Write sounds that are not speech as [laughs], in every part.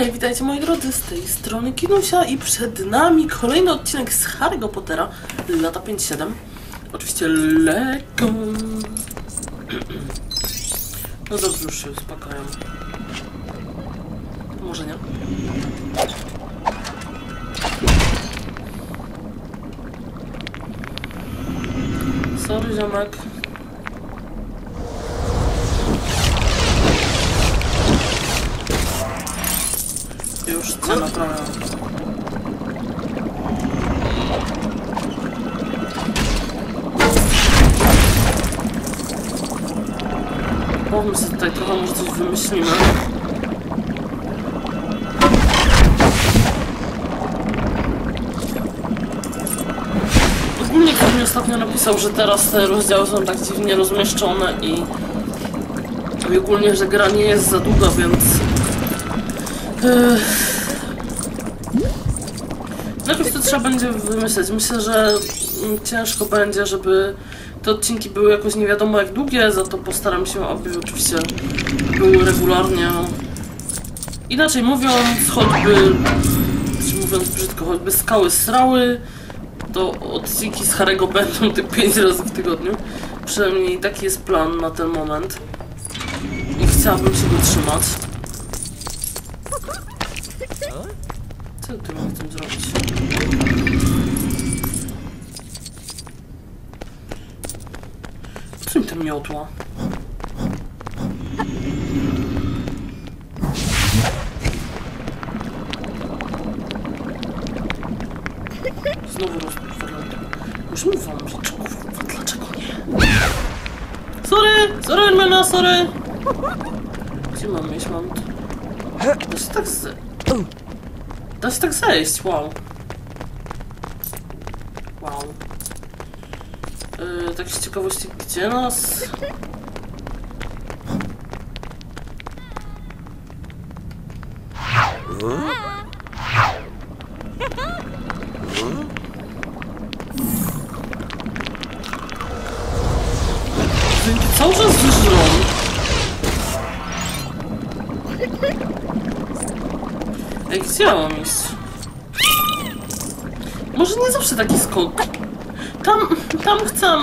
Hej, witajcie moi drodzy, z tej strony Kinusia i przed nami kolejny odcinek z Harry'ego Pottera, lata 5-7. Oczywiście Lego. No dobrze, już się uspokoją. Może nie. Sorry, ziomek. Co naprawiam. Bawmy sobie tutaj trochę, może coś wymyślimy. Ogólnie ktoś mi ostatnio napisał, że teraz te rozdziały są tak dziwnie rozmieszczone i i ogólnie, że gra nie jest za długa, więc Ech. Najpierw to trzeba będzie wymyśleć. Myślę, że mm, ciężko będzie, żeby te odcinki były jakoś nie wiadomo jak długie, za to postaram się, aby oczywiście były regularnie. Inaczej mówiąc, choćby, mówiąc brzydko, choćby skały srały, to odcinki z Harego będą tych 5 razy w tygodniu. Przynajmniej taki jest plan na ten moment. I chciałabym się go Co ty mam z tym zrobić? Co mi tam miotła? Znowu rozpowolony. Już mówiłam, kurwa, dlaczego nie? Sorry! Sorry, Hermana, sorry! Gdzie mam iść? Mam... Da się tak z... Da się tak zejść, wow. Wow. Yy, tak z ciekawości, gdzie nas... Ej, gdzie ja mam iść? Może nie zawsze taki skok. Tam, tam chcę.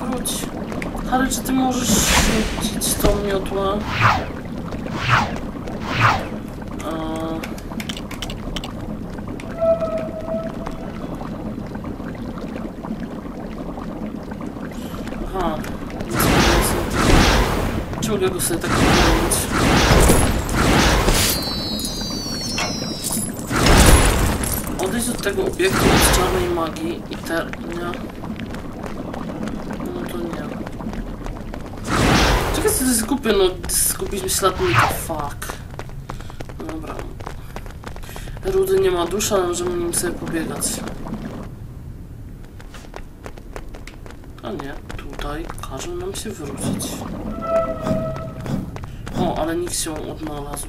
Wróć. Harry, czy ty możesz rzucić tą miotłę? Aha. Mogę go sobie tak zrobić? Odejdź od tego obiektu od czarnej magii i te... nie. No to nie. Czekaj, co to jest głupie, no zgubiliśmy śladnika, fuck. Dobra. Rudy nie ma dusza, ale możemy nim sobie pobiegać. A nie, tutaj każe nam się wrócić. O, ale nikt się odnalazł.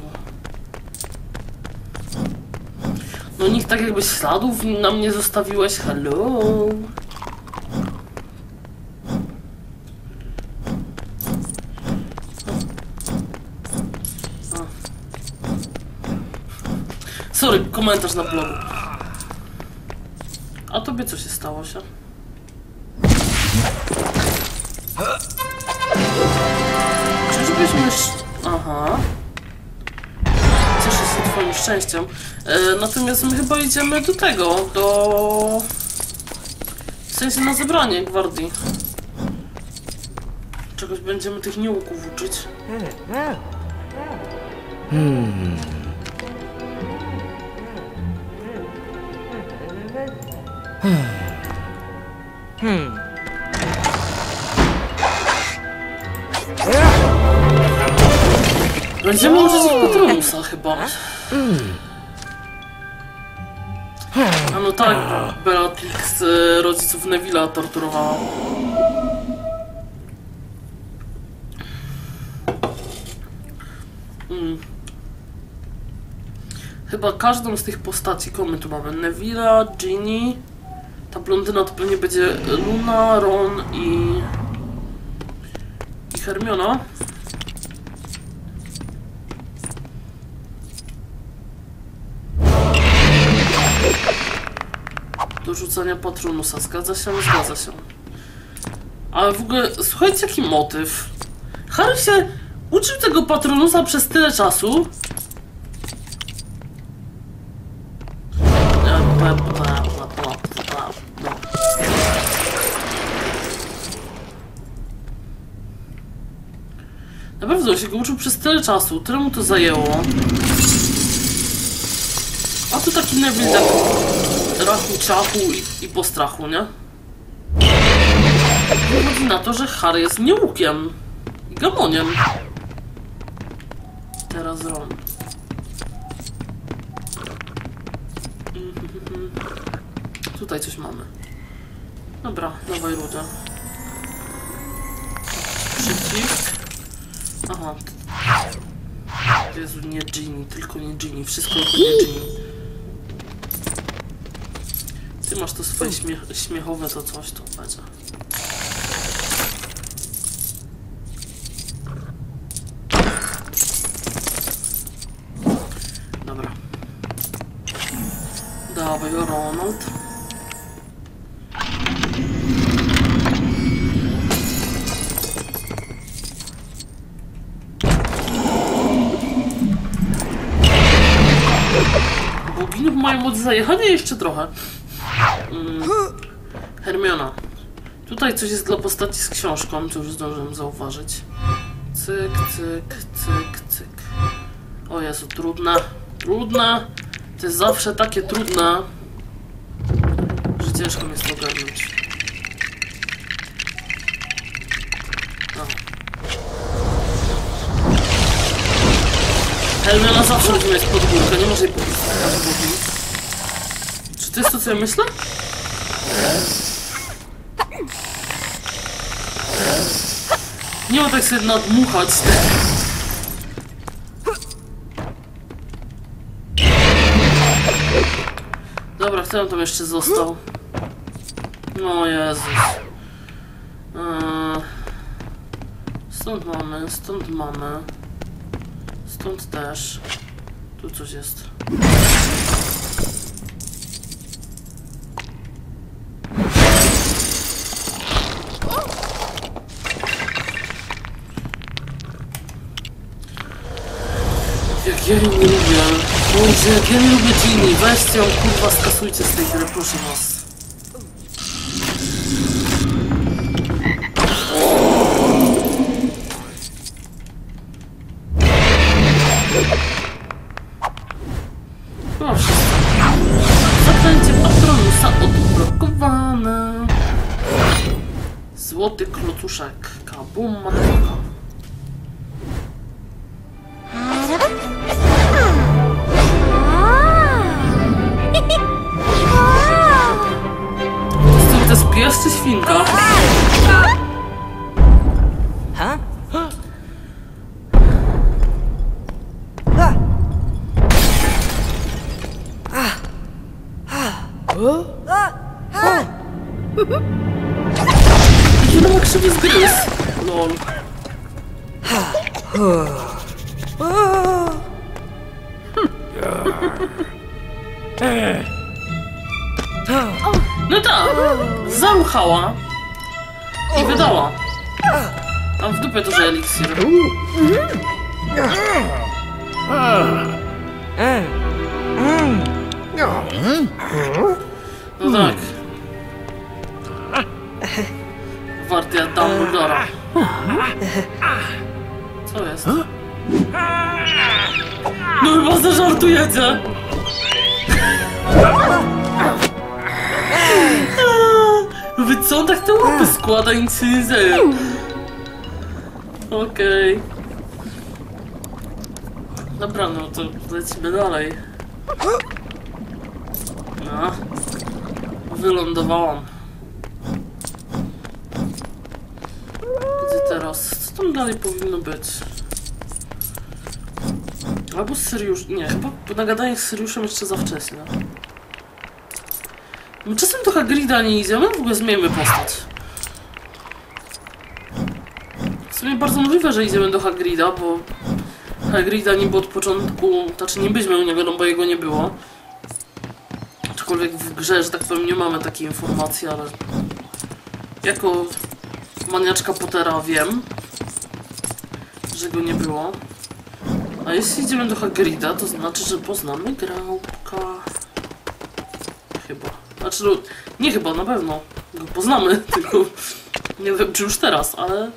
No nikt tak jakby śladów na mnie zostawiłeś. Hello. Sorry, komentarz na blogu. A tobie co się stało się? Czyżbyśmy... Aha. Cieszę się twoim szczęściem. E, natomiast my chyba idziemy do tego, do... W sensie na zebranie gwardii. Czegoś będziemy tych nieuków uczyć. Będziemy uczyć ich Patronusa chyba. A no tak, Bellatrix e, rodziców Neville'a torturowała. Mm. Chyba każdą z tych postaci, kogo my tu mamy? Neville'a, Ginny, ta blondyna to pewnie będzie Luna, Ron i... i Hermiona. Do rzucania patronusa. Zgadza się? Zgadza się. Ale w ogóle, słuchajcie, jaki motyw. Harry się uczył tego patronusa przez tyle czasu. E. Naprawdę, się go uczył przez tyle czasu. Tyle mu to zajęło. A tu taki Neville tak rachu, ciachu i, i po strachu, nie? Wychodzi na to, że Harry jest nieukiem i gamoniem. Teraz Ron. Tutaj coś mamy. Dobra, dawaj rudę. Przycisk. Aha. Jezu, nie Ginny, tylko nie Ginny. Wszystko tylko nie Ginny. Masz to swoje śmiech śmiechowe to coś, to będzie. Dobra. Dawaj, Ronald. Boginów mają moc zajechania jeszcze trochę. Mm. Hermiona. Tutaj coś jest dla postaci z książką, co już zdążyłem zauważyć. Cyk, cyk, cyk, cyk. O Jezu, trudne. Trudne. To jest zawsze takie trudne, że ciężko mi jest ogarnąć. Hermiona zawsze będzie mieć pod górkę, nie może jej górki. Czy to jest to, co ja myślę? Nie ma tak sobie nadmuchać. Dobra, kto tam jeszcze został? No Jezus. Eee, Stąd mamy, stąd mamy. Stąd też. Tu coś jest. Ja nie lubię. Boże, jak ja nie lubię Ginny. Weźcie ją, kurwa, skasujcie z tej gry, proszę was. Proszę. Zaklęcie patronusa odblokowane. Złoty klocuszek. Kabum, Ile ma krzywy zgryz? Lol. No tak, zaruchała i wydała. Tam w dupie duży eliksir. No tak. Gwardia Dumbledora. Co jest? No chyba zażartujecie! Wy co tak te łapy składa i nic się nie dzieje? Okej. Dobra, no to lecimy dalej. No. Wylądowałam. Gdzie teraz? Co tam dalej powinno być? Albo z Syriusz... Nie, chyba na gadanie z Syriuszem jeszcze za wcześnie. My czasem do Hagrida nie idziemy, w ogóle zmienimy postać. W sumie bardzo możliwe, że idziemy do Hagrida, bo Hagrida niby od początku, znaczy nie byliśmy u niego, no bo jego nie było. Aczkolwiek w grze, że tak powiem, nie mamy takiej informacji, ale jako maniaczka Pottera wiem, że go nie było. A jeśli idziemy do Hagrida, to znaczy, że poznamy Grałka. Chyba. Znaczy, no, nie chyba, na pewno go poznamy, [laughs] tylko nie wiem, czy już teraz, ale...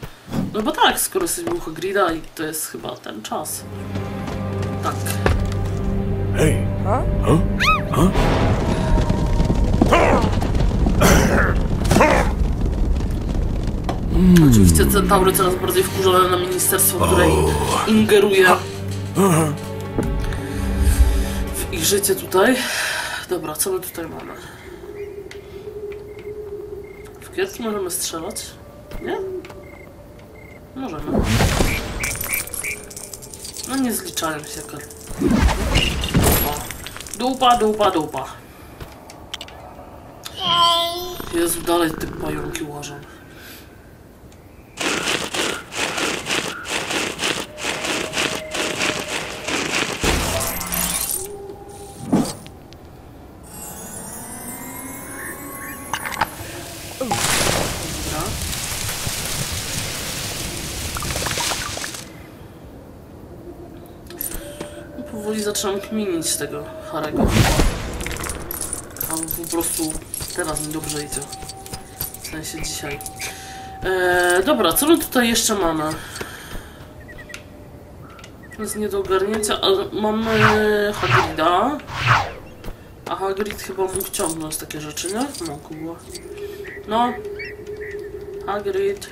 No bo tak, skoro jesteśmy u Hagrida i to jest chyba ten czas. Tak. Hey. Oczywiście Centaury coraz bardziej wkurzone na ministerstwo, które ingeruje w ich życie tutaj. Dobra, co my tutaj mamy? W kwiatki możemy strzelać? Nie? Możemy. No nie zliczają się jak... Dupa, dupa, dupa. Jezu, dalej te pająki łażą. Zaczynam kminić tego Harego. A po prostu teraz mi dobrze idzie. W sensie dzisiaj. Eee, dobra, co my tutaj jeszcze mamy? To jest nie do ogarnięcia, ale mamy Hagrida. A Hagrid chyba mógł ciągnąć takie rzeczy, nie? Mógł. było. No. Hagrid.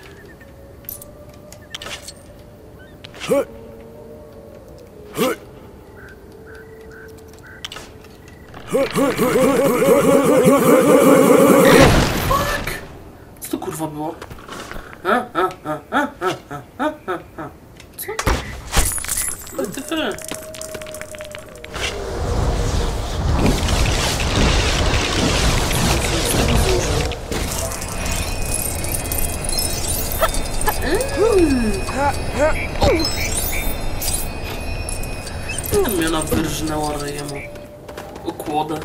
Fuck! Co to kurwa było? A, a, a, a, a, a, a, a. Co? WTF? Mnie nawyrżnęło ryjemu kłoda.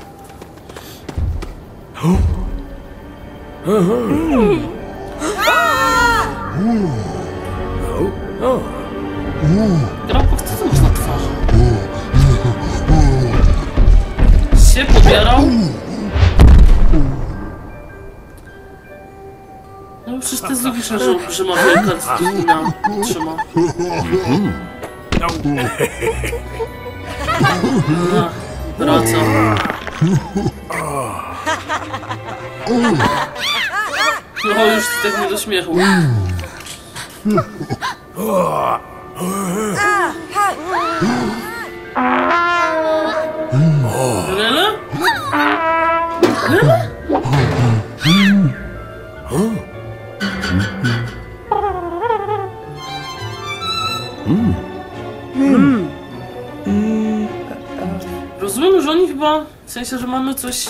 Grappa wcale na twarzy. Się pobierał? No przecież ty zrobisz, że, że ma wielka dyscyplina. Trzyma. No. Mhm. no wraca. No już tak nie do śmiechu. Really? Really? Rozumiem, sensie, że mamy coś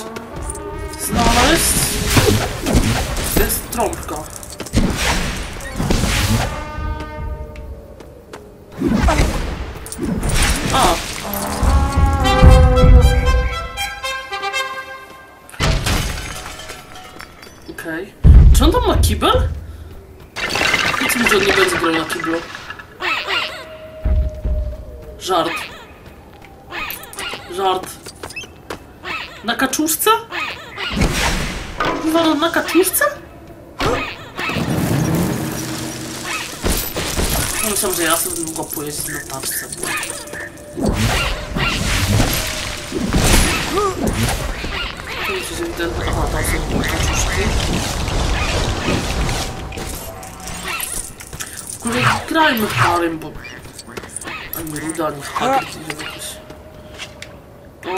znaleźć. To jest trąbka. A. Okej. Czy tam ma kibel? Nic mi, nie będzie na kiblu. Żart. Żart. Na kaczuszce? Kurwa, na kaczuszce? Myślałem, że ja sobie długo pojeździć na taczce. Aha, tam są kaczuszki. Ogóle grajmy Harym, bo... Ani Ruda, ani Hagrid nie jakoś...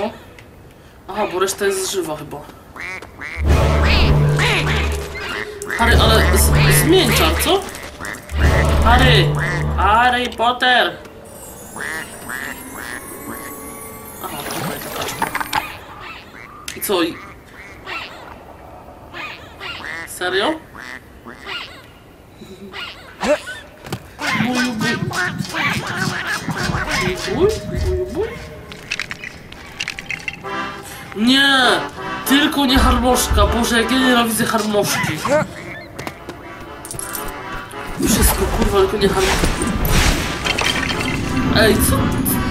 O. Aha, bo reszta jest żywa chyba. Harry, ale zmień co? Harry! Harry Potter! I co? Serio? Mój bój? Mój bój? Nie! Tylko nie harmoszka. Boże, jak ja nienawidzę harmoszki. Wszystko, kurwa, tylko nie harmoszki. Ej, co,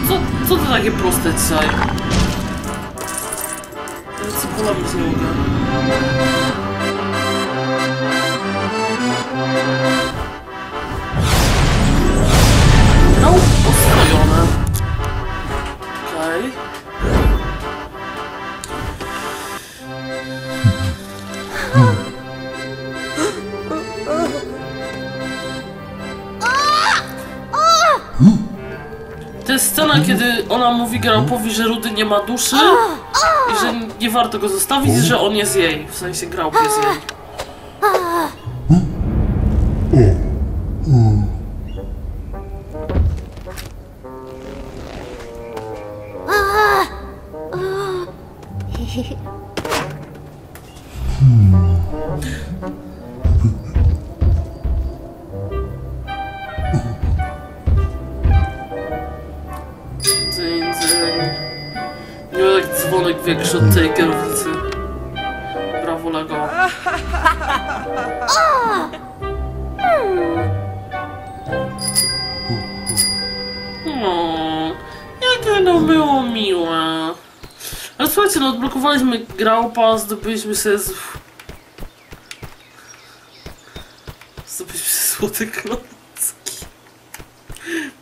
co, co to takie proste dzisiaj? Co polamić nie mogę. No, postrojone. Okej. To jest scena, kiedy ona mówi Graupowi, że Rudy nie ma duszy i że nie warto go zostawić, że on jest jej. W sensie Graup jest jej. Większy od tej kierownicy. Brawo Lego. O, jakie to było miłe. Ale słuchajcie, no odblokowaliśmy Graupa, zdobyliśmy sobie z... Zdobyliśmy sobie złote klocki.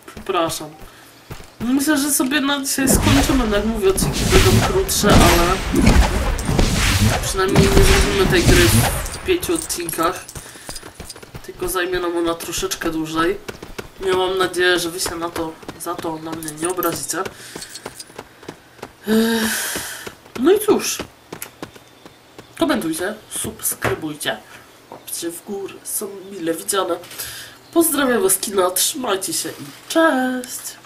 Przepraszam. Myślę, że sobie na dzisiaj skończymy, no jak mówię, odcinki będą krótsze, ale przynajmniej nie zrobimy tej gry w pięciu odcinkach, tylko zajmie nam ona troszeczkę dłużej. Ja mam nadzieję, że wy się na to, za to na mnie nie obrazicie. No i cóż, komentujcie, subskrybujcie, łapcie w górę, są mile widziane. Pozdrawiam was kina, trzymajcie się i cześć!